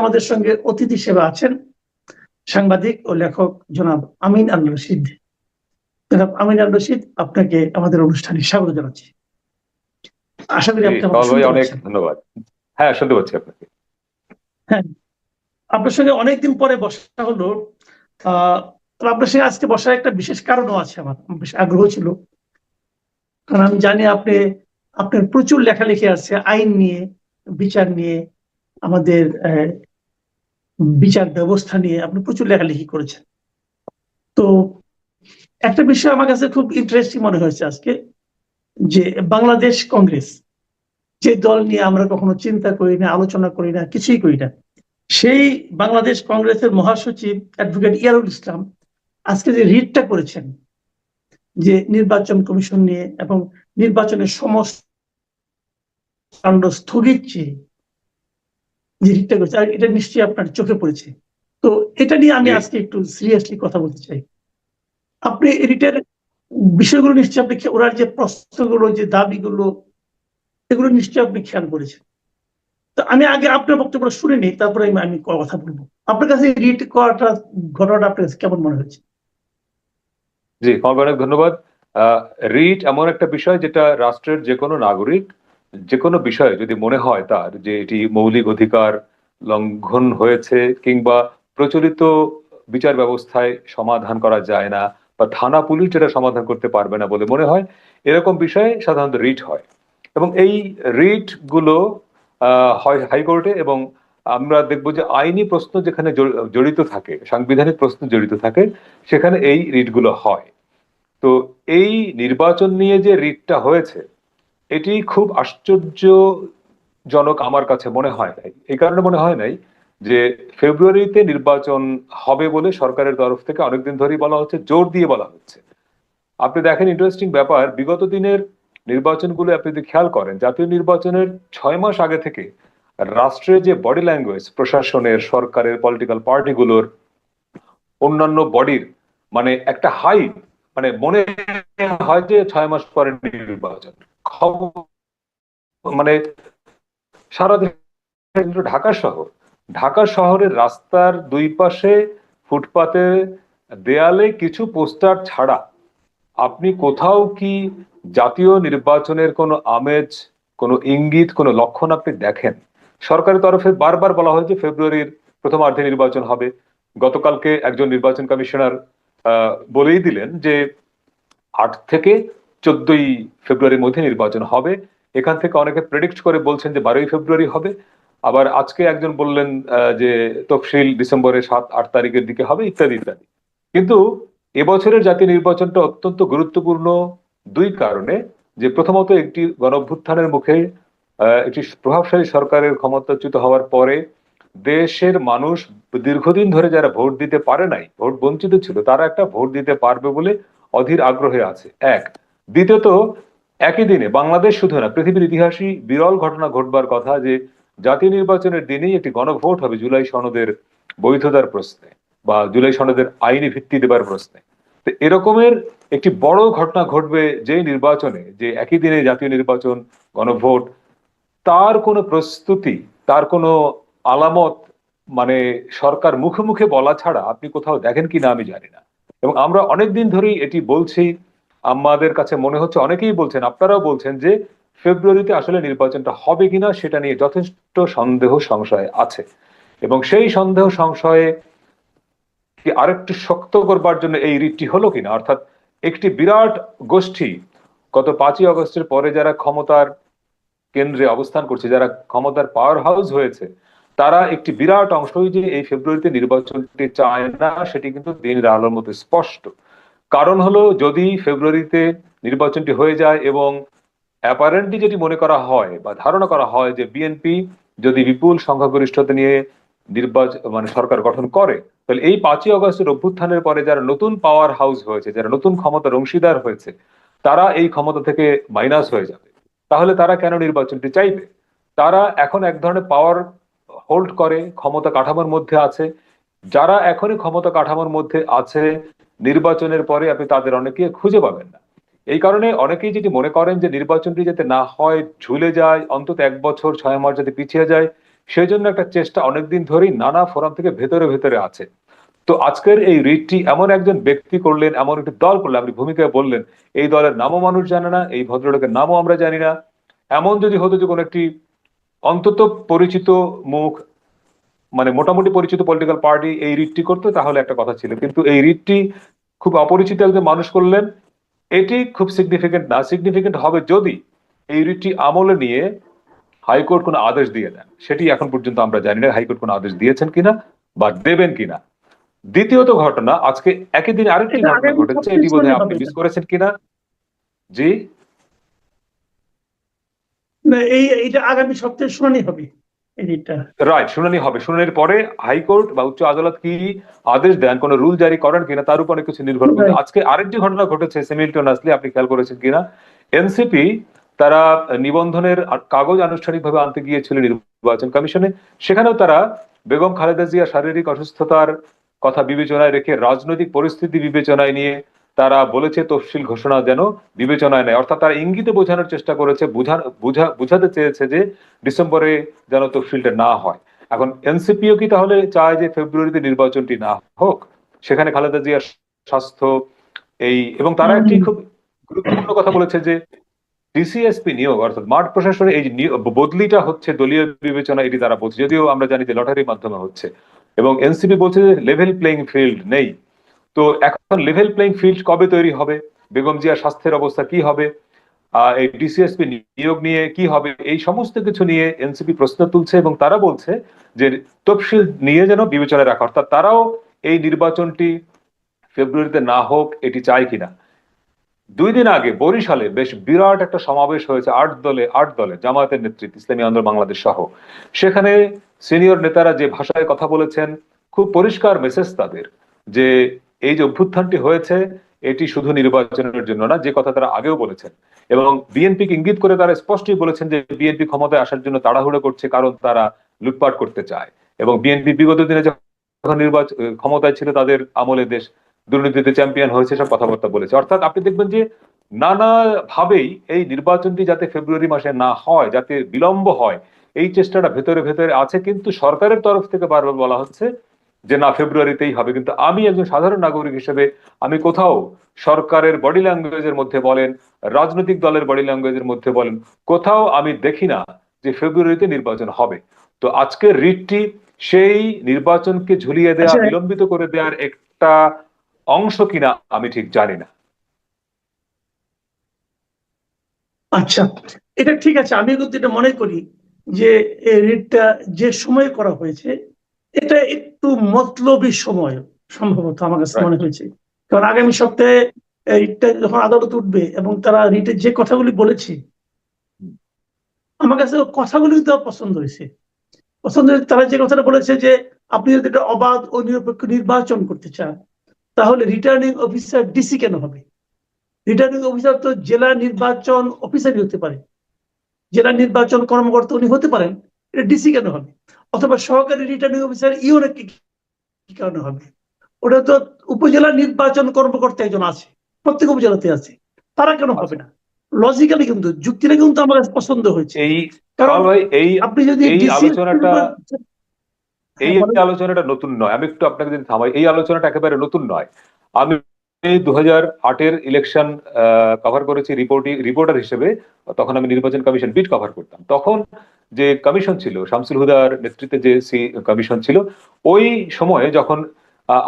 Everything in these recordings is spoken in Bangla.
আমাদের সঙ্গে অতিথি হিসেবে আছেন সাংবাদিক ও লেখক জনাব আমিন আল রশিদ। জনাব আমিন আল রশিদ আপনাকে আমাদের অনুষ্ঠানে স্বাগত জানাচ্ছি। আশা করি আপনি অনেক ধন্যবাদ। হ্যাঁ শুনতে পাচ্ছি আপনাকে। আপনার সঙ্গে অনেকদিন পরে বসা হলো। আহ আপনার সঙ্গে আজকে বসার একটা বিশেষ কারণও আছে আমার বেশ আগ্রহ ছিল। কারণ আমি জানি আপনি আপনার প্রচুর লেখালেখি আছে আইন নিয়ে বিচার নিয়ে আমাদের বিচার ব্যবস্থা নিয়ে আপনি প্রচুর লেখালেখি করেছেন। তো একটা বিষয় আমার কাছে খুব ইন্টারেস্টিং মনে হয়েছে আজকে, যে বাংলাদেশ কংগ্রেস যে দল নিয়ে আমরা কখনো চিন্তা করি না, আলোচনা করি না, কিছুই করি না, সেই বাংলাদেশ কংগ্রেসের মহাসচিব অ্যাডভোকেট ইয়ারুল ইসলাম আজকে যে রিটটা করেছেন, যে নির্বাচন কমিশন নিয়ে এবং নির্বাচনের সমস্ত স্থগিত চেয়ে যে রিটটা করেছে। আর এটা নিশ্চয়ই আপনার চোখে পড়েছে। তো এটা নিয়ে আমি আজকে একটু সিরিয়াসলি কথা বলতে চাই। আপনি রিটের বিষয়গুলো নিশ্চয়ই আপনি ওনার যে প্রশ্নগুলো যে দাবিগুলো এগুলো নিশ্চয়ই আপনি খেয়াল করেছেন। তো আমি আগে আপনার বক্তব্য শুনে নিই তারপরে আমি কথা বলব। আপনার কাছে রিট করাটা ঘটনাটা আপনার কাছে কেমন মনে হচ্ছে জি অনেক ধন্যবাদ। রিট এমন একটা বিষয় যেটা রাষ্ট্রের যে কোনো নাগরিক যে কোনো বিষয়ে যদি মনে হয় তার যে এটি মৌলিক অধিকার লঙ্ঘন হয়েছে কিংবা প্রচলিত বিচার ব্যবস্থায় সমাধান করা যায় না বা থানা পুলিশ যেটা সমাধান করতে পারবে না বলে মনে হয়, এরকম বিষয়ে সাধারণত রিট হয়। এবং এই রিটগুলো হয় হাইকোর্টে এবং আমরা দেখব যে আইনি প্রশ্ন যেখানে জড়- জড়িত থাকে, সাংবিধানিক প্রশ্ন জড়িত থাকে, সেখানে এই রিটগুলো হয়। তো এই নির্বাচন নিয়ে যে রিটটা হয়েছে এটি খুব আশ্চর্যজনক আমার কাছে মনে হয় নাই। এই কারণে মনে হয় নাই যে ফেব্রুয়ারিতে নির্বাচন হবে বলে সরকারের তরফ থেকে অনেকদিন ধরেই বলা হচ্ছে, জোর দিয়ে বলা হচ্ছে। আপনি দেখেন ইন্টারেস্টিং ব্যাপার, বিগত দিনের নির্বাচনগুলো আপনি যদি খেয়াল করেন, জাতীয় নির্বাচনের ছয় মাস আগে থেকে রাষ্ট্রের যে বডি ল্যাঙ্গুয়েজ প্রশাসনের, সরকারের পলিটিক্যাল পার্টিগুলোর অন্যান্য বডির মানে একটা হাই মানে মনে হয় যে ছয় মাস পরে নির্বাচন। মানে সারা দেশে ঢাকা শহর। ঢাকা শহরের রাস্তার দুই পাশে ফুটপাতে দেয়ালে কিছু পোস্টার ছাড়া আপনি কোথাও কি জাতীয় নির্বাচনের কোনো আমেজ, কোনো ইঙ্গিত, কোনো লক্ষণ আপনি দেখেন? সরকারের তরফে বারবার বলা হয়েছে ফেব্রুয়ারির প্রথমার্ধে নির্বাচন হবে। গতকালকে একজন নির্বাচন কমিশনার বলেই দিলেন যে আট থেকে চোদ্দই ফেব্রুয়ারির মধ্যে নির্বাচন হবে। এখান থেকে অনেকে প্রেডিক্ট করে বলছেন যে বারোই ফেব্রুয়ারি হবে। আবার আজকে একজন বললেন যে তফসিল ডিসেম্বরের সাত, আট তারিখের দিকে হবে, ইত্যাদি ইত্যাদি। কিন্তু এবছরের জাতীয় নির্বাচনটা অত্যন্ত গুরুত্বপূর্ণ দুই কারণে। যে প্রথমত একটি গণভ্যুত্থানের মুখে একটি প্রভাবশালী সরকারের ক্ষমতাচ্যুত হওয়ার পরে দেশের মানুষ দীর্ঘদিন ধরে যারা ভোট দিতে পারে নাই, ভোট বঞ্চিত ছিল, তারা একটা ভোট দিতে পারবে বলে অধীর আগ্রহে আছে। এক দ্বিতীয়ত, একই দিনে বাংলাদেশ শুধু না, পৃথিবীর ইতিহাসই বিরল ঘটনা ঘটবার কথা যে জাতীয় নির্বাচনের দিনেই একটি গণভোট হবে জুলাই সনদের বৈধতার প্রশ্নে বা জুলাই সনদের আইনি ভিত্তি দেবার প্রশ্নে। তো এরকমের একটি বড় ঘটনা ঘটবে যে নির্বাচনে, যে একই দিনে জাতীয় নির্বাচন, গণভোট, তার কোনো প্রস্তুতি, তার কোনো আলামত মানে সরকার মুখে মুখে বলা ছাড়া আপনি কোথাও দেখেন কিনা আমি জানি না। এবং আমরা অনেকদিন ধরেই এটি বলছি আমাদের কাছে মনে হচ্ছে, অনেকেই বলছেন, আপনারাও বলছেন যে ফেব্রুয়ারিতে আসলে নির্বাচনটা হবে কিনা সেটা নিয়ে যথেষ্ট সন্দেহ সংশয় আছে। এবং সেই সন্দেহ সংশয়ে কি আরেকটু শক্ত করবার জন্য এই রিটটি হলো কিনা? অর্থাৎ একটি বিরাট গোষ্ঠী গত পাঁচই আগস্টের পরে যারা ক্ষমতার কেন্দ্রে অবস্থান করছে, যারা ক্ষমতার পাওয়ার হাউস হয়েছে, তারা একটি বিরাট অংশই যে এই ফেব্রুয়ারিতে নির্বাচনটি চায় না, সেটি কিন্তু দিনের আলোর মতো স্পষ্ট। কারণ হলো যদি ফেব্রুয়ারিতে নির্বাচনটি হয়ে যায় এবং অ্যাপারেন্টলি যেটি মনে করা হয় বা ধারণা করা হয় যে বিএনপি যদি বিপুল সংখ্যাগরিষ্ঠতা নিয়ে নির্বাচন মানে সরকার গঠন করে, তাহলে এই পাঁচই অগস্টের অভ্যুত্থানের পরে যারা নতুন পাওয়ার হাউস হয়েছে, যারা নতুন ক্ষমতার অংশীদার হয়েছে, তারা এই ক্ষমতা থেকে মাইনাস হয়ে যাবে। তাহলে তারা কেন নির্বাচনটি চাইবে? তারা এখন এক ধরনের পাওয়ার হোল্ড করে, ক্ষমতা কাঠামোর মধ্যে আছে। যারা এখনই ক্ষমতা কাঠামোর মধ্যে আছে নির্বাচনের পরে আপনি তাদের অনেকে খুঁজে পাবেন না। এই কারণে অনেকেই যেটি মনে করেন যে নির্বাচনটি যাতে না হয়, ঝুলে যায়, অন্তত এক বছর, ছয় মাস যাতে পিছিয়ে যায় সেই জন্য একটা চেষ্টা অনেকদিন ধরেই নানা ফোরাম থেকে ভেতরে ভেতরে আছে। তো আজকের এই রিটটি এমন একজন ব্যক্তি করলেন, এমন একটি দল করলেন, আপনি ভূমিকায় বললেন, এই দলের নামও মানুষ জানে না, এই ভদ্রলোকের নামও আমরা জানি না। এমন যদি হতো যে কোনো একটি অন্তত পরিচিত মুখ মানে মোটামুটি পরিচিত পলিটিক্যাল পার্টি এই রিটটি করতো তাহলে একটা কথা ছিল। কিন্তু এই রিটটি খুব অপরিচিত একজন মানুষ করলেন এটি খুব সিগনিফিকেন্ট না সিগনিফিকেন্ট হবে যদি এই রিটটি আমলে নিয়ে হাইকোর্ট কোনো আদেশ দিয়ে দেন। সেটি এখন পর্যন্ত আমরা জানি না হাইকোর্ট কোনো আদেশ দিয়েছেন কিনা বা দেবেন কিনা। দ্বিতীয়ত ঘটনা আজকে একই দিন আরেকটি এটা ঘটনা ঘটেছে এটি বোধহয় আপনি মিস করেছেন কিনা? জি? না, এই এইটা আগামী সপ্তাহে শুনানি হবে। রাইট শুনানি হবে। শুনানির পরে হাইকোর্ট বা উচ্চ আদালত কি আদেশ দেন? কোন রুল জারি করেন কিনা? তার উপর অনেক কিছু নির্ভর করে আজকে আরেকটি ঘটনা ঘটেছে সিমিলটেনাসলি আপনি খেয়াল করেছেন কিনা? এনসিপি তারা নিবন্ধনের কাগজ আনুষ্ঠানিকভাবে আনতে গিয়েছিল নির্বাচন কমিশনে। সেখানেও তারা বেগম খালেদা জিয়া শারীরিক অসুস্থতার কথা বিবেচনায় রেখে রাজনৈতিক পরিস্থিতি বিবেচনায় নিয়ে তারা বলেছে তফসিল ঘোষণা যেন বিবেচনায় নেয়। অর্থাৎ তারা ইঙ্গিতে বোঝানোর চেষ্টা করেছে বুঝা- বুঝা- বুঝাতে চেয়েছে যে ডিসেম্বরে যেন তফসিলটা না হয়। এখন এনসিপিও কি তাহলে চায় যে ফেব্রুয়ারিতে নির্বাচনটি না হোক? সেখানে খালেদা জিয়ার স্বাস্থ্য এই এবং তারা একটি খুব গুরুত্বপূর্ণ কথা বলেছে যে ডিসিএসপি নিয়োগ অর্থাৎ মাঠ প্রশাসনে এই বদলিটা হচ্ছে দলীয় বিবেচনা এটি তারা বলছে। যদিও আমরা জানি যে লটারির মাধ্যমে হচ্ছে। এবং এনসিপি বলছে যে লেভেল প্লেইং ফিল্ড নেই। তো এখন লেভেল প্লেইং ফিল্ড কবে তৈরি হবে? বেগম জিয়ার স্বাস্থ্যের অবস্থা কি হবে? এই ডিসিএসপি নিয়োগ নিয়ে কি হবে? এই সমস্ত কিছু নিয়ে এনসিপি প্রশ্ন তুলছে এবং তারা বলছে যে তফসিল নিয়ে যেন বিবেচনায় রাখা, অর্থাৎ তারাও এই নির্বাচনটি ফেব্রুয়ারিতে না হোক, এটি চায় কিনা। দুই দিন আগে বরিশালে বেশ বিরাট একটা সমাবেশ হয়েছে, আট দলে আট দলে, জামায়াতের নেতৃত্ব ইসলামী আন্দোলন বাংলাদেশ সহ। সেখানে সিনিয়র নেতারা যে ভাষায় কথা বলেছেন, খুব পরিষ্কার মেসেজ তাদের যে এই যে অভ্যুত্থানটি হয়েছে, এটি শুধু নির্বাচনের জন্য না, যে কথা তারা আগেও বলেছেন। এবং বিএনপি ইঙ্গিত করে তারা স্পষ্টই বলেছেন যে বিএনপি ক্ষমতায় আসার জন্য তাড়াহুড়ো করছে কারণ তারা লুটপাট করতে চায়। এবং বিএনপি বিগত দিনে যখন নির্বাচন ক্ষমতায় ছিল, তাদের আমলে দেশ দুর্নীতিতে চ্যাম্পিয়ন হয়েছে সব কথাবার্তা বলেছে। অর্থাৎ আপনি দেখবেন যে নানা ভাবেই এই নির্বাচনটি যাতে ফেব্রুয়ারি মাসে না হয়, যাতে বিলম্ব হয়, এই চেষ্টাটা ভেতরে ভেতরে আছে, কিন্তু সরকারের তরফ থেকে বারবার বলা হচ্ছে যে না ফেব্রুয়ারিতেই হবে। কিন্তু আমি একজন সাধারণ নাগরিক হিসেবে আমি কোথাও সরকারের বডি ল্যাঙ্গুয়েজের মধ্যে বলেন রাজনৈতিক দলের বডি ল্যাঙ্গুয়েজের মধ্যে বলেন কোথাও আমি দেখি না যে ফেব্রুয়ারিতে নির্বাচন হবে। তো আজকের রিটটি সেই নির্বাচনকে ঝুলিয়ে দেওয়া আচ্ছা। বিলম্বিত করে দেওয়ার একটা অংশ কিনা আমি ঠিক জানি না। আচ্ছা এটা ঠিক আছে। আমি কিন্তু এটা মনে করি যে এই রিটটা যে সময় করা হয়েছে এটা একটু মতলবী সময় সম্ভবত আমার কাছে মনে হয়েছে। কারণ আগামী সপ্তাহে রিটটা যখন আদালত উঠবে এবং তারা রিটের যে কথাগুলি বলেছে আমার কাছে কথাগুলি কিন্তু পছন্দ হয়েছে। পছন্দ হয়েছে তারা যে কথাটা বলেছে যে আপনি যদি একটা অবাধ ও নিরপেক্ষ নির্বাচন করতে চান তাহলে রিটার্নিং অফিসার ডিসি কেন হবে? রিটার্নিং অফিসার তো জেলা নির্বাচন অফিসারই হতে পারে। জেলা নির্বাচন কর্মকর্তা উনি হতে পারেন এটা ডিসি কেন হবে? অথবা সহকারী রিটার্নিং অফিসার ইওর কি কারণে হবে? ওটা তো উপজেলা নির্বাচন কর্মকর্তা একজন আছে প্রত্যেক উপজেলাতে আছে। তারা কেন হবে না? লজিক্যালি কিন্তু যুক্তিটা কিন্তু আমার কাছে পছন্দ হয়েছে। এই কারণ এই আপনি যদি এই আলোচনাটা- এই আলোচনাটা নতুন নয়। আমি একটু আপনাকে যদি থামাই এই আলোচনাটা একেবারে নতুন নয়। আমি দু হাজার আটের ইলেকশন কভার করেছি রিপোর্টিং রিপোর্টার হিসেবে। তখন আমি নির্বাচন কমিশন বিট কভার করতাম। তখন যে কমিশন ছিল শামসুল হুদার নেতৃত্বে যে সি কমিশন ছিল ওই সময়ে যখন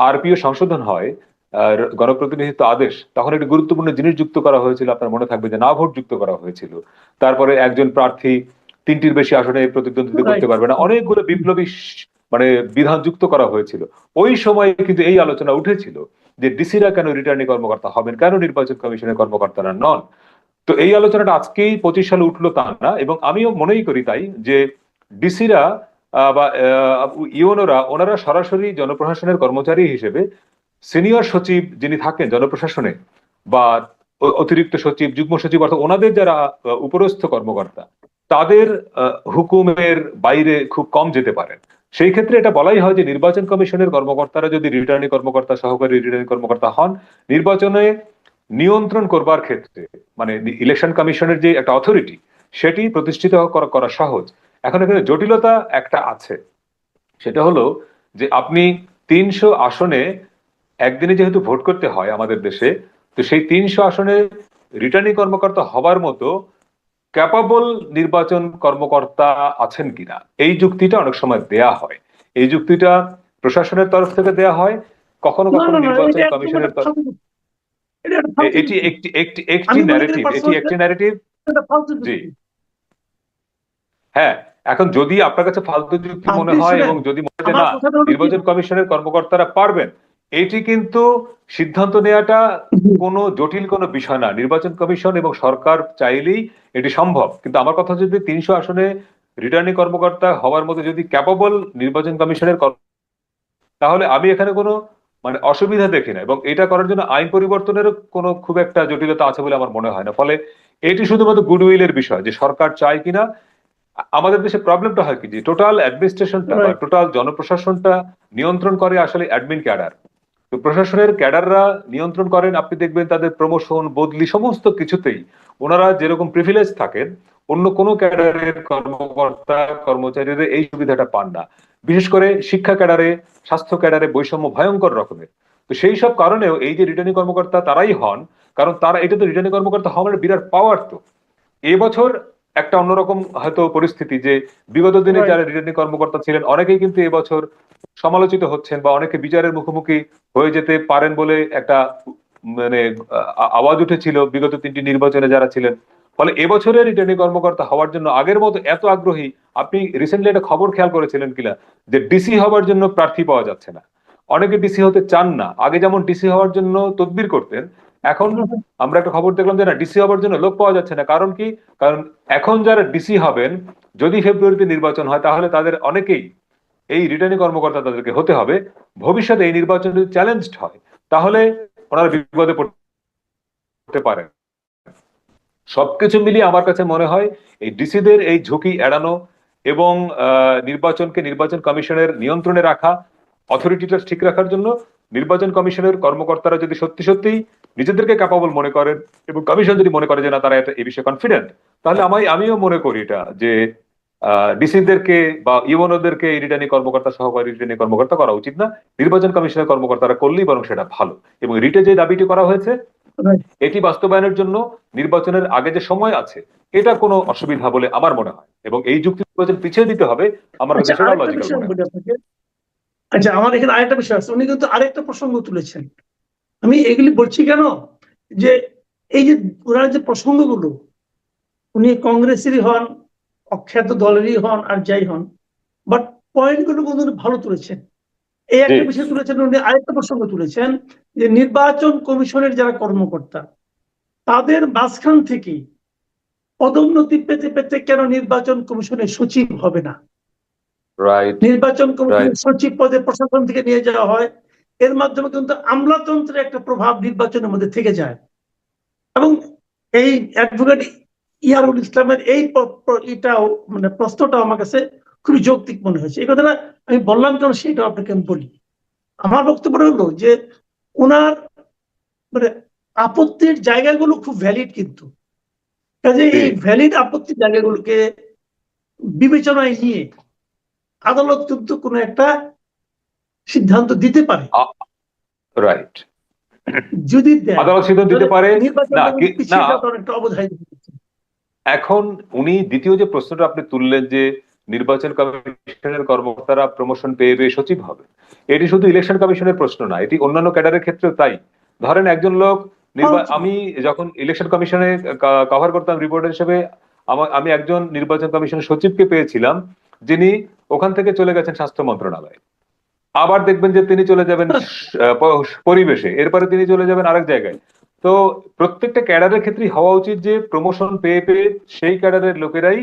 আরপিও সংশোধন হয় গণপ্রতিনিধিত্ব আদেশ তখন একটি গুরুত্বপূর্ণ জিনিস যুক্ত করা হয়েছিল। আপনার মনে থাকবে যে না ভোট যুক্ত করা হয়েছিল। তারপরে একজন প্রার্থী তিনটির বেশি আসনে প্রতিদ্বন্দ্বিতা করতে পারবে না। অনেকগুলো বিপ্লবী মানে বিধান যুক্ত করা হয়েছিল। ওই সময় কিন্তু এই আলোচনা উঠেছিল। যে ডিসিরা কেন রিটার্নিং কর্মকর্তা হবেন? কেন নির্বাচন কমিশনের কর্মকর্তারা নন? তো এই আলোচনাটা আজকেই পঁচিশ সালে উঠল তা না, এবং আমিও মনেই করি তাই যে ডিসিরা বা ইউনোরা ওনারা সরাসরি জনপ্রশাসনের কর্মচারী হিসেবে সিনিয়র সচিব যিনি থাকেন জনপ্রশাসনে বা অতিরিক্ত সচিব, যুগ্ম সচিব, অর্থাৎ ওনাদের যারা উপরস্থ কর্মকর্তা, তাদের হুকুমের বাইরে খুব কম যেতে পারেন। সেই ক্ষেত্রে এটা বলাই হয় যে নির্বাচন কমিশনের কর্মকর্তারা যদি রিটার্নিং কর্মকর্তা, সহকারী রিটার্নিং কর্মকর্তা হন, নির্বাচনে নিয়ন্ত্রণ করবার ক্ষেত্রে মানে ইলেকশন কমিশনের যে একটা অথরিটি সেটি প্রতিষ্ঠিত করা সহজ। এখন এখানে জটিলতা একটা আছে। সেটা হলো যে আপনি তিনশো আসনে একদিনে যেহেতু ভোট করতে হয় আমাদের দেশে, তো সেই তিনশো আসনে রিটার্নিং কর্মকর্তা হবার মতো ক্যাপাবল নির্বাচন কর্মকর্তা আছেন কিনা? এই যুক্তিটা অনেক সময় দেয়া হয়। এই যুক্তিটা প্রশাসনের তরফ থেকে দেয়া হয়। কখনো কখনো নির্বাচন কমিশনের তরফ এটা একটা একটি একটি ন্যারেটিভ এটি একটি ন্যারেটিভ জি। হ্যাঁ এখন যদি আপনার কাছে ফালতু যুক্তি মনে হয় এবং যদি মনে হয় না নির্বাচন কমিশনের কর্মকর্তারা পারবেন এটি কিন্তু সিদ্ধান্ত নেওয়াটা কোনো জটিল কোনো বিষয় না। নির্বাচন কমিশন এবং সরকার চাইলেই এটি সম্ভব। কিন্তু আমার কথা যদি তিনশো আসনে রিটার্নিং কর্মকর্তা হওয়ার মতো যদি ক্যাপাবল নির্বাচন কমিশনের তাহলে আমি এখানে কোনো মানে অসুবিধা দেখি না। এবং এটা করার জন্য আইন পরিবর্তনের কোনো খুব একটা জটিলতা আছে বলে আমার মনে হয় না। ফলে এটি শুধুমাত্র গুডউইলের বিষয় যে সরকার চায় কিনা। আমাদের দেশে প্রবলেমটা হয় কি? যে টোটাল অ্যাডমিনিস্ট্রেশনটা টোটাল জনপ্রশাসনটা নিয়ন্ত্রণ করে আসলে অ্যাডমিন ক্যাডার তো প্রশাসনের ক্যাডাররা নিয়ন্ত্রণ করেন আপনি দেখবেন তাদের প্রমোশন বদলি সমস্ত কিছুতেই। ওনারা যেরকম প্রিভিলেজ থাকেন অন্য কোনো ক্যাডারের কর্মকর্তা কর্মচারীরা এই সুবিধাটা পান না। বিশেষ করে শিক্ষা ক্যাডারে স্বাস্থ্য ক্যাডারে বৈষম্য ভয়ঙ্কর রকমের। তো সেই সব কারণেও এই যে রিটার্নিং কর্মকর্তা তারাই হন কারণ তারা এটা তো রিটার্নিং কর্মকর্তা হওয়ার মানে বিরাট পাওয়ার তো। এবছর একটা অন্যরকম হয়তো পরিস্থিতি যে বিগত দিনে যারা রিটার্নিং কর্মকর্তা ছিলেন অনেকেই কিন্তু এবছর সমালোচিত হচ্ছেন বা অনেকে বিচারের মুখোমুখি হয়ে যেতে পারেন বলে একটা মানে আওয়াজ উঠেছিল বিগত তিনটি নির্বাচনে যারা ছিলেন। ফলে এবছরের রিটার্নিং কর্মকর্তা হওয়ার জন্য আগের মতো এত আগ্রহী, আপনি রিসেন্টলি একটা খবর খেয়াল করেছিলেন কিনা যে ডিসি হওয়ার জন্য প্রার্থী পাওয়া যাচ্ছে না। অনেকে ডিসি হতে চান না। আগে যেমন ডিসি হওয়ার জন্য তদবির করতেন, এখন আমরা একটা খবর দেখলাম যে না ডিসি হওয়ার জন্য লোক পাওয়া যাচ্ছে না। কারণ কি? কারণ এখন যারা ডিসি হবেন, যদি ফেব্রুয়ারিতে নির্বাচন হয়, তাহলে তাদের অনেকেই এই রিটার্নিং কর্মকর্তা তাদেরকে হতে হবে। ভবিষ্যতে এই নির্বাচন যদি চ্যালেঞ্জড হয়, তাহলে ওনারা বিপদে পড়তে পারেন। সবকিছু মিলিয়ে আমার কাছে মনে হয় এই ডিসিদের এই ঝুঁকি এড়ানো এবং নির্বাচনকে নির্বাচন কমিশনের নিয়ন্ত্রণে রাখা অথরিটিটা ঠিক রাখার জন্য নির্বাচন কমিশনের কর্মকর্তারা যদি সত্যি সত্যি নিজেদেরকে ক্যাপাবল মনে করেন এবং কমিশন যদি মনে করে যে না, তারা এই বিষয়ে কনফিডেন্ট তাহলে আমি আমিও মনে করি এটা যে ডিসিদেরকে বা ইউএনওদেরকে রিটার্নিং কর্মকর্তা সহকারী রিটার্নিং কর্মকর্তা করা উচিত না। নির্বাচন কমিশনের কর্মকর্তারা করলেই বরং সেটা ভালো। এবং রিটে যে দাবিটি করা হয়েছে এটি বাস্তবায়নের জন্য নির্বাচনের আগে যে সময় আছে এটা কোনো অসুবিধা বলে আমার মনে হয়। এবং এই যুক্তি নির্বাচন পিছিয়ে দিতে হবে আমার আচ্ছা আচ্ছা আমার এখানে আরেকটা বিষয় আছে। উনি কিন্তু আরেকটা প্রসঙ্গ তুলেছেন। আমি এগুলি বলছি কেন? যে এই যে ওনার যে প্রসঙ্গগুলো উনি কংগ্রেসেরই হন অখ্যাত দলেরই হন আর যাই হন বাট পয়েন্টগুলো কিন্তু উনি ভালো তুলেছেন। এই একটা বিষয় তুলেছেন উনি আরেকটা প্রসঙ্গ তুলেছেন যে নির্বাচন কমিশনের যারা কর্মকর্তা তাদের মাঝখান থেকে পদোন্নতি পেতে পেতে কেন নির্বাচন কমিশনের সচিব হবে না? নির্বাচন কমিশনের সচিব পদে প্রশাসন থেকে নিয়ে যাওয়া হয় এর মাধ্যমে কিন্তু আমলাতন্ত্রের একটা প্রভাব নির্বাচনের মধ্যে থেকে যায়। এবং এই অ্যাডভোকেট ইয়ারুল ইসলামের এই এটাও মানে প্রশ্নটাও আমার কাছে খুবই যৌক্তিক মনে হয়েছে। এই কথাটা আমি বললাম কেন সেটা আপনাকে আমি বলি। আমার বক্তব্য হলো যে ওনার মানে আপত্তির জায়গাগুলো খুব ভ্যালিড কিন্তু। কাজে এই ভ্যালিড আপত্তির জায়গাগুলোকে বিবেচনায় নিয়ে আদালত কিন্তু কোনো একটা সিদ্ধান্ত দিতে পারে। রাইট যদি আদালত সিদ্ধান্ত দিতে পারে না, অবধারিত। এখন উনি দ্বিতীয় যে প্রশ্নটা আপনি তুললেন যে নির্বাচন কমিশনের কর্মকর্তারা প্রমোশন পেয়ে পেয়ে সচিব হবে এটি শুধু ইলেকশন কমিশনের প্রশ্ন না এটি অন্যান্য ক্যাডারের ক্ষেত্রেও তাই। ধরেন একজন লোক। আমি যখন ইলেকশন কমিশনে কভার করতাম রিপোর্টার হিসেবে আমা- আমি একজন নির্বাচন কমিশনের সচিবকে পেয়েছিলাম যিনি ওখান থেকে চলে গেছেন স্বাস্থ্য মন্ত্রণালয়। আবার দেখবেন যে তিনি চলে যাবেন পরিবেশে এরপরে তিনি চলে যাবেন আরেক জায়গায়। তো প্রত্যেকটা ক্যাডারের ক্ষেত্রেই হওয়া উচিত যে প্রমোশন পেয়ে পেয়ে সেই ক্যাডারের লোকেরাই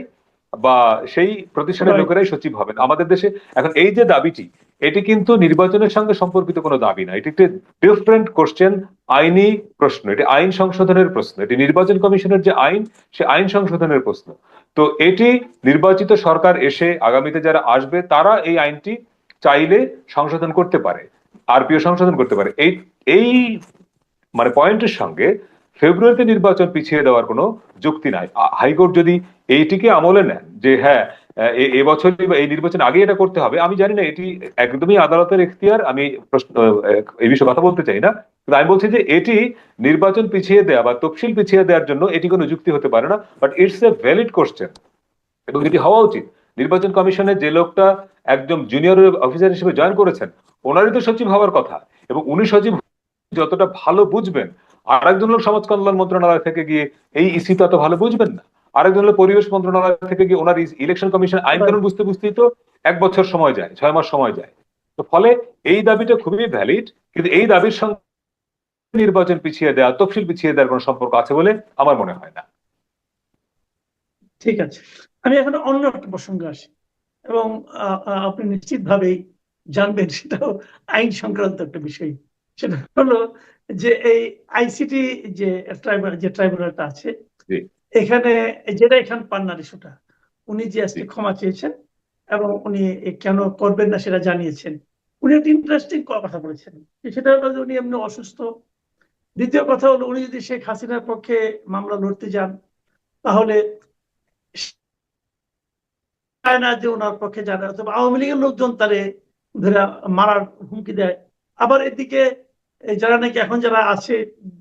বা সেই প্রতিষ্ঠানের লোকেরাই সচিব হবেন। আমাদের দেশে এখন এই যে দাবিটি এটি কিন্তু নির্বাচনের সঙ্গে সম্পর্কিত কোনো দাবি না। এটি একটি ডিফারেন্ট কোশ্চেন আইনি প্রশ্ন। এটি আইন সংশোধনের প্রশ্ন। এটি নির্বাচন কমিশনের যে আইন সে আইন সংশোধনের প্রশ্ন। তো এটি নির্বাচিত সরকার এসে আগামীতে যারা আসবে তারা এই আইনটি চাইলে সংশোধন করতে পারে আরপিও সংশোধন করতে পারে। এই এই মানে পয়েন্টের সঙ্গে ফেব্রুয়ারিতে নির্বাচন পিছিয়ে দেওয়ার কোনো যুক্তি নাই। হাইকোর্ট যদি এইটিকে আমলে নেন যে হ্যাঁ আহ, এ- এবছরই বা এই নির্বাচন আগে এটা করতে হবে আমি জানি না এটি একদমই আদালতের এখতিয়ার আমি প্রশ্ন এই বিষয়ে কথা বলতে চাই না। কিন্তু আমি বলছি যে এটি নির্বাচন পিছিয়ে দেওয়া বা তফসিল পিছিয়ে দেওয়ার জন্য এটি কোনো যুক্তি হতে পারে না but it's a valid question এবং এটি হওয়া উচিত। নির্বাচন কমিশনে যে লোকটা একদম জুনিয়র অফিসার হিসেবে জয়েন করেছেন ওনারই তো সচিব হওয়ার কথা। এবং উনি সচিব যতটা ভালো বুঝবেন আর একজন লোক সমাজ কল্যাণ মন্ত্রণালয় থেকে গিয়ে এই ইসি তত ভালো বুঝবেন না। আরেকজন হলো পরিবেশ মন্ত্রণালয় থেকে গিয়ে ওনার ইলেকশন কমিশন আইন কানুন বুঝতে বুঝতেই তো এক বছর সময় যায়, ছয় মাস সময় যায়। তো ফলে এই দাবিটা খুবই ভ্যালিড কিন্তু এই দাবির সঙ্গে নির্বাচন পিছিয়ে দেওয়া তফসিল পিছিয়ে দেওয়ার কোনো সম্পর্ক আছে বলে আমার মনে হয় না। ঠিক আছে। আমি এখন অন্য একটা প্রসঙ্গে আসি, এবং আপনি নিশ্চিতভাবেই জানবেন সেটাও আইন সংক্রান্ত একটা বিষয়। সেটা হলো যে এই আইসিটি যে ট্রাইব্যুনাল যে ট্রাইব্যুনালটা আছে এখানে যেটা এখান পান্নার ইস্যুটা উনি যে আজকে ক্ষমা চেয়েছেন এবং উনি কেন করবেন না সেটা জানিয়েছেন উনি একটা ইন্টারেস্টিং কথা বলেছেন। সেটা হলো যে উনি এমনি অসুস্থ। দ্বিতীয় কথা হলো উনি যদি শেখ হাসিনার পক্ষে মামলা লড়তে যান তাহলে না যে ওনার পক্ষে যারা অথবা আওয়ামী লীগের লোকজন তারে ধরে মারার হুমকি দেয়। আবার এদিকে যারা নাকি এখন যারা আছে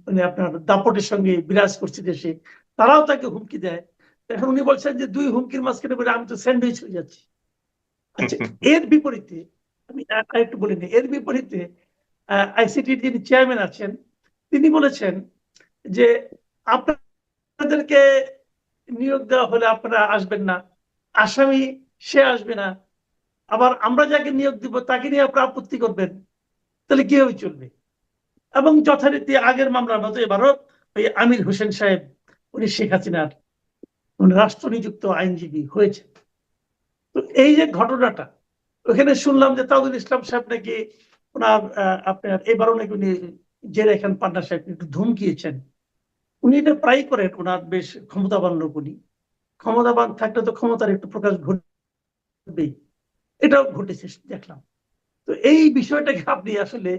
মানে আপনার দাপটের সঙ্গে বিরাজ করছে দেশে তারাও তাকে হুমকি দেয়। এখন উনি বলছেন যে দুই হুমকির মাঝখানে বলে আমি তো স্যান্ডউইচ হয়ে যাচ্ছি। আচ্ছা এর বিপরীতে আমি আর- আরেকটু বলে নিই এর বিপরীতে আইসিটির যিনি চেয়ারম্যান আছেন তিনি বলেছেন যে আপনাদেরকে নিয়োগ দেওয়া হলে আপনারা আসবেন না আসামি সে আসবে না আবার আমরা যাকে নিয়োগ দিব তাকে নিয়ে আপনারা আপত্তি করবেন তাহলে কীভাবে চলবে? এবং যথারীতি আগের মামলার মতো এবারও ওই আমির হোসেন সাহেব, উনি শেখ হাসিনার, উনি রাষ্ট্র নিযুক্ত আইনজীবী হয়েছে তো এই যে ঘটনাটা, ওখানে শুনলাম যে তাজুল ইসলাম সাহেব নাকি ওনার আপনার এবারও নাকি উনি জেরা খান পান্না সাহেব একটু ধমকিয়েছেন। উনি এটা প্রায় করেন, ওনার বেশ ক্ষমতাবান লোক উনি। ক্ষমতাবান থাকলে তো ক্ষমতার একটু প্রকাশ ঘটবেই। এটাও ঘটেছে, দেখলাম। তো এই বিষয়টাকে আপনি আসলে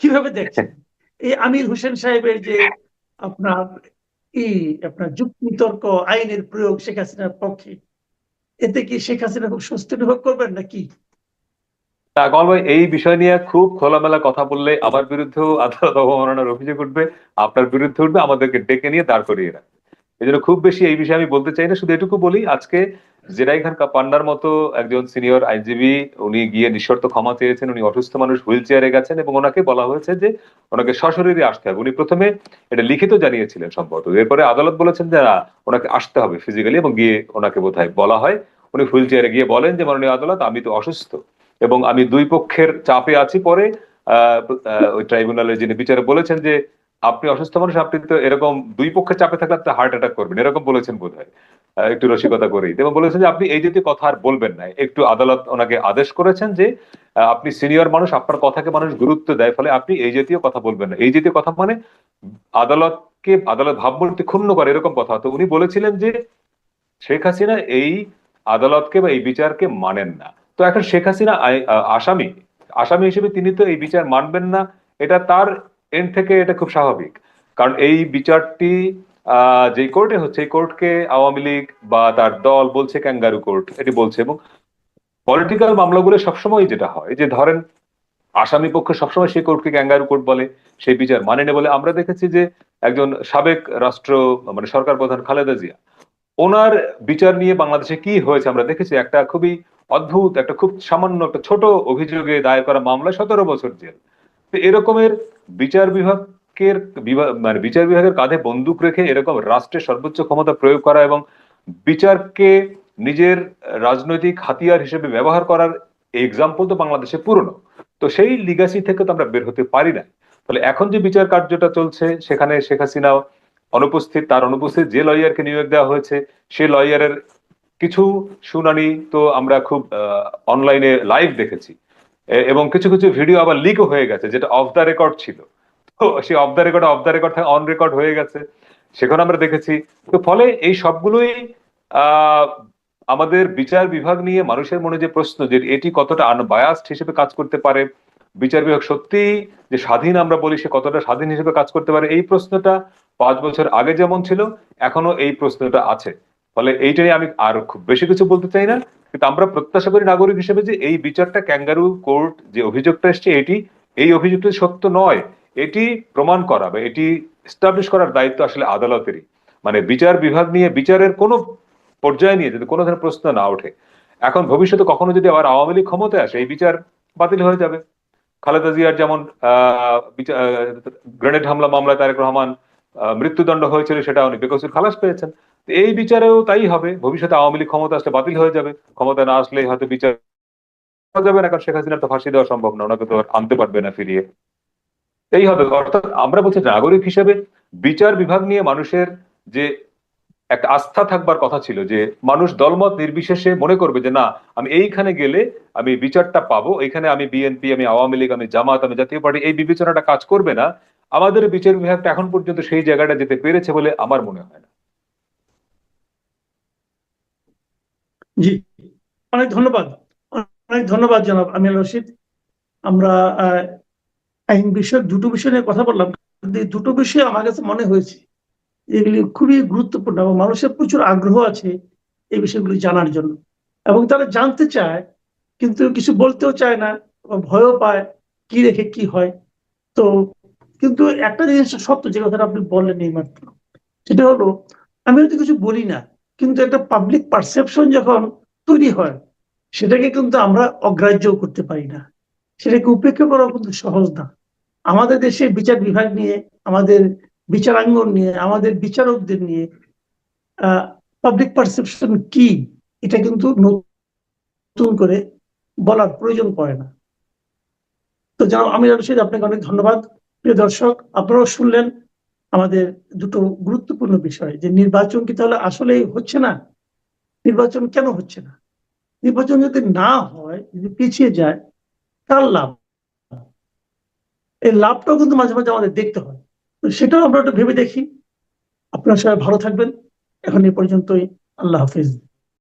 কীভাবে দেখছেন? এই আমির হোসেন সাহেবের যে আপনার এই আপনার যুক্তি তর্ক আইনের প্রয়োগ শেখ হাসিনার পক্ষে, এতে কি শেখ হাসিনা খুব স্বস্তি অনুভব করবেন নাকি? এই বিষয় নিয়ে খুব খোলামেলা কথা বললে আমার বিরুদ্ধেও আদালত অবমাননার অভিযোগ উঠবে, আপনার বিরুদ্ধে উঠবে, আমাদেরকে ডেকে নিয়ে দাঁড় করিয়ে রাখবে। এই জন্য খুব বেশি এই বিষয়ে আমি বলতে চাই না, শুধু এটুকু বলি, আজকে জেরাই খান পান্নার মতো একজন সিনিয়র আইনজীবী, উনি গিয়ে নিঃশর্ত ক্ষমা চেয়েছেন, উনি অসুস্থ মানুষ হুইল চেয়ারে গেছেন এবং ওনাকে বলা হয়েছে যে ওনাকে সশরীরে আসতে হবে। উনি প্রথমে এটা লিখিত জানিয়েছিলেন সম্ভবত। এরপরে আদালত বলেছেন যে, না, ওনাকে আসতে হবে ফিজিক্যালি এবং গিয়ে ওনাকে বোধহয় বলা হয়। উনি হুইল চেয়ারে গিয়ে বলেন যে, মাননীয় আদালত, আমি তো অসুস্থ এবং আমি দুই পক্ষের চাপে আছি পরে ওই ট্রাইব্যুনালের যিনি বিচারে বলেছেন যে, আপনি অসুস্থ মানুষ, আপনি তো এরকম দুই পক্ষের চাপে থাকলে আপনি হার্ট অ্যাটাক করবেন। এরকম বলেছেন বোধ হয় একটু রসিকতা করেই এবং বলেছেন যে আপনি এই জাতীয় কথা আর বলবেন না, একটু আদালত ওনাকে আদেশ করেছেন যে আপনি সিনিয়র মানুষ, আপনার কথাকে মানুষ গুরুত্ব দেয়, ফলে আপনি এই জাতীয় কথা বলবেন না। এই জাতীয় কথা মানে আদালতকে, আদালত ভাবমূর্তি ক্ষুণ্ণ করে, এরকম কথা। তো উনি বলেছিলেন যে, শেখ হাসিনা এই আদালতকে বা এই বিচারকে মানেন না। তো এখন শেখ হাসিনা আসামি আসামি হিসেবে তিনি তো এই বিচার মানবেন না। এটা তার এন্ড থেকে এটা খুব স্বাভাবিক। কারণ এই বিচারটি যে কোর্টে হচ্ছে, এই কোর্টকে আওয়ামী লীগ বা তার দল বলছে ক্যাঙ্গারু কোর্ট এটি বলছে এবং পলিটিক্যাল মামলাগুলো সবসময় যেটা হয় যে ধরেন আসামি পক্ষে সবসময় সেই কোর্টকে ক্যাঙ্গারু কোর্ট বলে, সেই বিচার মানে না বলে আমরা দেখেছি যে একজন সাবেক রাষ্ট্র মানে সরকার প্রধান খালেদা জিয়া, ওনার বিচার নিয়ে বাংলাদেশে কি হয়েছে আমরা দেখেছি, একটা খুবই অদ্ভুত, একটা খুব সামান্য, একটা ছোট অভিযোগে দায়ের করা মামলায় সতেরো বছর জেল। তো এরকমের বিচার বিভাগের বিভাগ মানে বিচার বিভাগের কাঁধে বন্দুক রেখে এরকম রাষ্ট্রের সর্বোচ্চ ক্ষমতা প্রয়োগ করা এবং বিচারকে নিজের রাজনৈতিক হাতিয়ার হিসেবে ব্যবহার করার এক্সাম্পল তো বাংলাদেশে পুরনো। তো সেই লিগাসি থেকে তো আমরা বের হতে পারি না ফলে এখন যে বিচার কার্যটা চলছে, সেখানে শেখ হাসিনা অনুপস্থিত, তার অনুপস্থিত যে লয়ারকে নিয়োগ দেওয়া হয়েছে, সে লয়ারের কিছু শুনানি তো আমরা খুব অনলাইনে লাইভ দেখেছি। এবং কিছু কিছু ভিডিও আবার লিকও হয়ে গেছে, যেটা অফ দ্য রেকর্ড ছিল। তো সেই off the record off the record on record হয়ে গেছে। সেখানে আমরা দেখেছি। তো ফলে এই সবগুলোই আমাদের বিচার বিভাগ নিয়ে মানুষের মনে যে প্রশ্ন যে এটি কতটা আনবায়াসড হিসেবে কাজ করতে পারে, বিচার বিভাগ সত্যি যে স্বাধীন আমরা বলি সে কতটা স্বাধীন হিসেবে কাজ করতে পারে, এই প্রশ্নটা পাঁচ বছর আগে যেমন ছিল, এখনও এই প্রশ্নটা আছে। ফলে এইটা নিয়ে আমি আর খুব বেশি কিছু বলতে চাই না। কিন্তু আমরা প্রত্যাশা করি নাগরিক হিসেবে যে এই বিচারটা ক্যাঙ্গারু কোর্ট যে অভিযোগটা এসছে, এটি, এই অভিযোগটি সত্য নয়। এটি প্রমাণ করা বা এটি এস্টাবলিশ করার দায়িত্ব আসলে আদালতেরই। মানে বিচার বিভাগ নিয়ে বিচারের কোনো পর্যায়ে নিয়ে যদি কোনো ধরনের প্রশ্ন না ওঠে, এখন ভবিষ্যতে কখনো যদি আবার আওয়ামী লীগ ক্ষমতায় আসে, এই বিচার বাতিল হয়ে যাবে। খালেদা জিয়ার যেমন গ্রেনেড হামলা মামলায় তারেক রহমান মৃত্যুদণ্ড হয়েছিল, সেটা উনি বেকসুর খালাস পেয়েছেন। এই বিচারেও তাই হবে। ভবিষ্যতে আওয়ামী লীগ ক্ষমতা আসলে বাতিল হয়ে যাবে। ক্ষমতা না আসলে হয়তো বিচার যাবে না, কারণ শেখ হাসিনা তো ফাঁসি দেওয়া সম্ভব না। ওনাকে তো আনতে পারবে না ফিরিয়ে। এই হবে। অর্থাৎ আমরা বলছি নাগরিক হিসেবে বিচার বিভাগ নিয়ে মানুষের যে একটা আস্থা থাকবার কথা ছিল, যে মানুষ দলমত নির্বিশেষে মনে করবে যে, না, আমি এইখানে গেলে আমি বিচারটা পাবো। এখানে আমি বিএনপি, আমি আওয়ামী লীগ, আমি জামাত, আমি জাতীয় পার্টি, এই বিবেচনাটা কাজ করবে না। আমাদের বিচার বিভাগটা এখন পর্যন্ত সেই জায়গাটা যেতে পেরেছে বলে আমার মনে হয় না। জি। অনেক ধন্যবাদ। অনেক ধন্যবাদ জনাব আমির রশিদ। আমরা আইন দুটো বিষয় নিয়ে কথা বললাম দুটো বিষয় আমার কাছে মনে হয়েছে, এগুলি খুবই গুরুত্বপূর্ণ এবং মানুষের প্রচুর আগ্রহ আছে এই বিষয়গুলি জানার জন্য। এবং তারা জানতে চায়, কিন্তু কিছু বলতেও চায় না ভয়ও পায় কি রেখে কি হয়। তো, কিন্তু একটা জিনিস সত্য যে কথাটা আপনি বললেন এই মাত্র, সেটা হলো, আমি হয়তো কিছু বলি না, কিন্তু একটা পাবলিক পারসেপশন যখন তৈরি হয়, সেটাকে কিন্তু আমরা অগ্রাহ্য করতে পারি না। সেটাকে উপেক্ষা করা কিন্তু সহজ না। আমাদের দেশে বিচার বিভাগ নিয়ে, আমাদের বিচারাঙ্গন নিয়ে, আমাদের বিচারকদের নিয়ে পাবলিক পারসেপশন কি, এটা কিন্তু নতুন করে বলার প্রয়োজন পড়ে না। তো জানাব আমি রশিদ আপনাকে অনেক ধন্যবাদ। প্রিয় দর্শক, আপনারাও শুনলেন আমাদের দুটো গুরুত্বপূর্ণ বিষয়, যে নির্বাচন কি তাহলে আসলেই হচ্ছে না? নির্বাচন কেন হচ্ছে না? নির্বাচন যদি না হয়, যদি পিছিয়ে যায় কার লাভ? এই লাভটাও কিন্তু মাঝে মাঝে আমাদের দেখতে হয়। তো সেটাও আমরা একটু ভেবে দেখি। আপনারা সবাই ভালো থাকবেন। এখন এ পর্যন্তই। আল্লাহ হাফিজ।